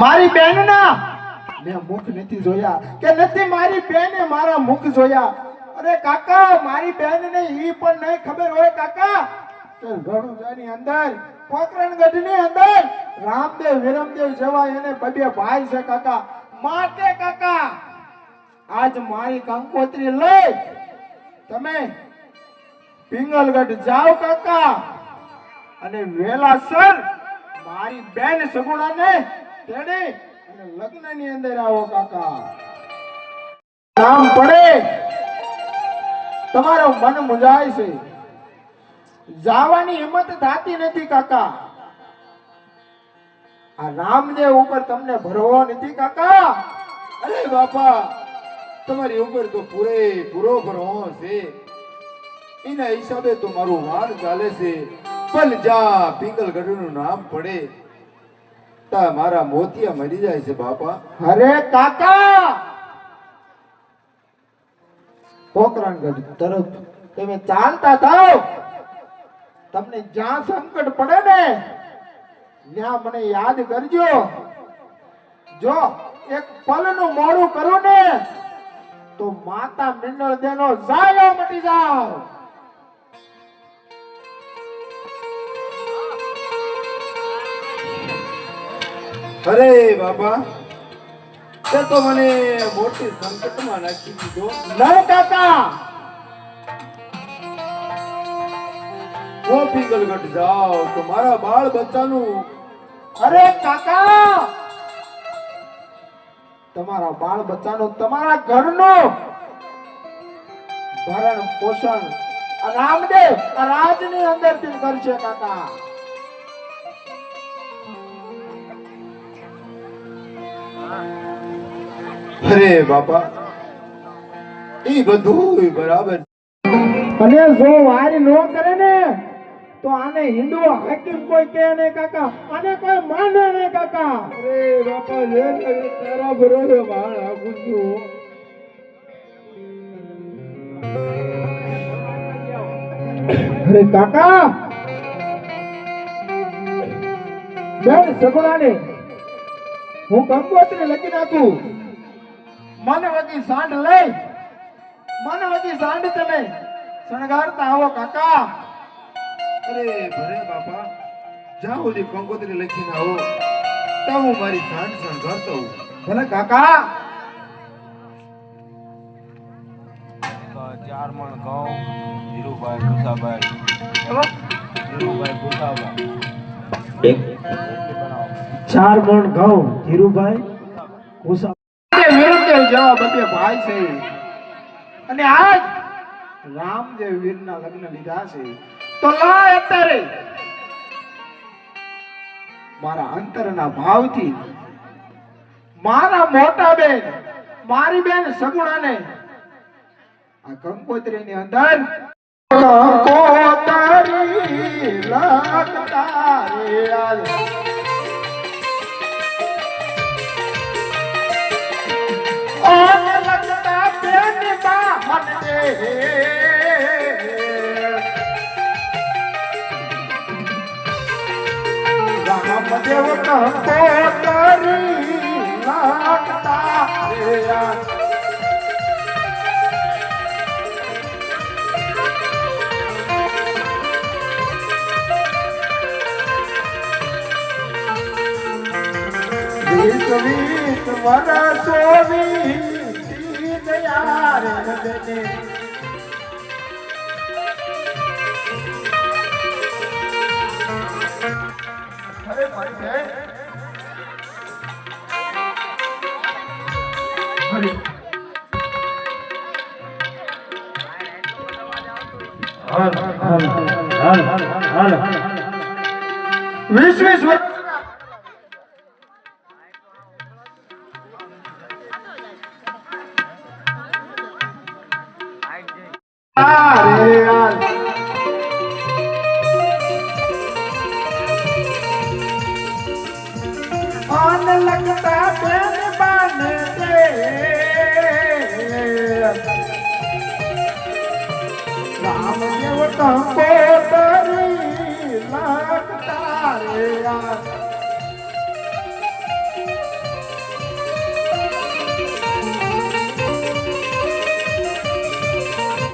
મારી બેન ના મેં મુખ નથી જોયા. કે નથી મારી બેને મારા મુખ જોયા. અરે કાકા, મારી બેન ને ઈ પણ નહીં ખબર હોય ભાઈ છે કાકા. માટે કાકા, આજ મારી કંકોત્રી લઈ તમે પિંગલગઢ જાઓ કાકા. અને વેલાસર મારી બેન સગુણાને તેડી અને લગ્નની અંદર આવો કાકા. નામ પડે. તમારો મન મુંજાય છે. જાવાની હિંમત થતી નથી કાકા. આ રામદેવ ઉપર તમને ભરવો નથી કાકા. અરે બાપા, તમારી ઉપર તો પૂરે પૂરો ભરવો છે. એના હિસાબે તો મારું વાન ચાલે છે. પણ જા પિંગલગઢનું નામ પડે. તા મારા મોતિયા મરી જાય છે, બાપા. અરે કાકા! પોકરણગઢ તરફ તમે ચાલતા થાવ તમને જ્યાં સંકટ પડે ને, ત્યાં મને યાદ કરજો. જો એક પલનું મોડું કરું ને, તો માતા મિનળ દેનો જાયો મટી જાવ. અરે બાપા તે તો મને મોટી સંકટમાં નાખી દીધો. નહીં કાકા! ઓ ગલગટ જાઓ તો મારા બાળ બચ્ચાનું અરે કાકા! તમારા બાળ બચ્ચાનો તમારા ઘરનો ભરણ પોષણ રામદેવ રાજની અંદરથી કરશે કાકા. અરે બાપા. એ બધું બરાબર. અને જો વાર નો કરે ને તો આને હિન્દુ હાકીમ કોઈ કહે ને કાકા. આને કોઈ માને ને કાકા. અરે બાપા લે, તારા બાળ આપું છું અરે કાકા. બેન સગુણાને. હું કંકોત્રી લખી નાખું. મને વગી સાંઢ લઈ. મને વગી સાંઢ તમે. શણગારતા આવો કાકા. અરે ભરે બાપા. જ્યાં સુધી કંકોત્રી લખીને આવો તો હું મારી સાંઢ શણગારતો હું ભલે કાકા. ચાર મણ ઘઉં ધીરુભાઈ ભૂસાભાઈ. ધીરુભાઈ ભૂસાભાઈ. ચાર મણ ઘઉં ધીરુભાઈ ભૂસા મારા મોટા બેન મારી બેન સગુણાને આ કંકોત્રીની અંદર કંકોતરી લખતા રે રામદેવ કંકોતરી લાગતા રે આ. વીસ વીસ વરસો વીતી ગયા રે રજને. અરે ભાઈ છે. હરી. વીસ વીસ વર્ષ সম্পদ